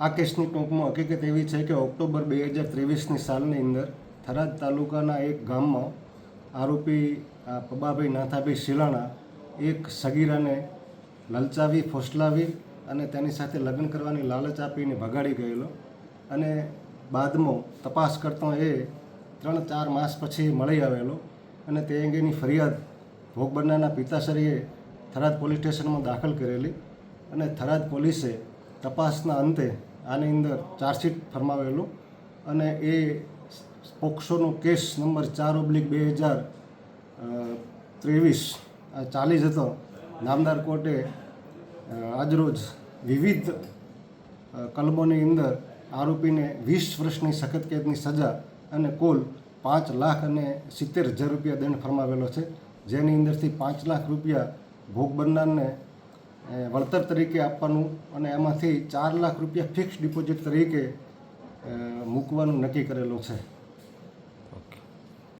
આ કેસની ટૂંકમાં હકીકત એવી છે કે ઓક્ટોબર બે હજાર ત્રેવીસની સાલની અંદર થરાદ તાલુકાના એક ગામમાં આરોપી પબાભાઈ નાથાભાઈ શિલાણા એક સગીરાને લલચાવી, ફોસલાવી અને તેની સાથે લગ્ન કરવાની લાલચ આપીને ભગાડી ગયેલો અને બાદમાં તપાસ કરતો એ ત્રણ ચાર માસ પછી મળી આવેલો અને તે અંગેની ફરિયાદ ભોગ બનનારના પિતાશ્રીએ થરાદ પોલીસ સ્ટેશનમાં દાખલ કરેલી અને થરાદ પોલીસે તપાસના અંતે આની અંદર ચાર્જશીટ ફરમાવેલું અને એ પોક્સોનો કેસ નંબર ચાર ઓબ્લિક બે હજાર ત્રેવીસ ચાલી હતો. નામદાર કોર્ટે આજરોજ વિવિધ કલમોની અંદર આરોપીને વીસ વર્ષની સખત કેદની સજા અને કુલ પાંચ લાખ અને સિત્તેર હજાર રૂપિયા દંડ ફરમાવેલો છે. જેની અંદરથી પાંચ લાખ રૂપિયા ભોગ બનનારને વળતર તરીકે આપવાનું અને એમાંથી ચાર લાખ રૂપિયા ફિક્સ ડિપોઝિટ તરીકે મૂકવાનું નક્કી કરેલું છે.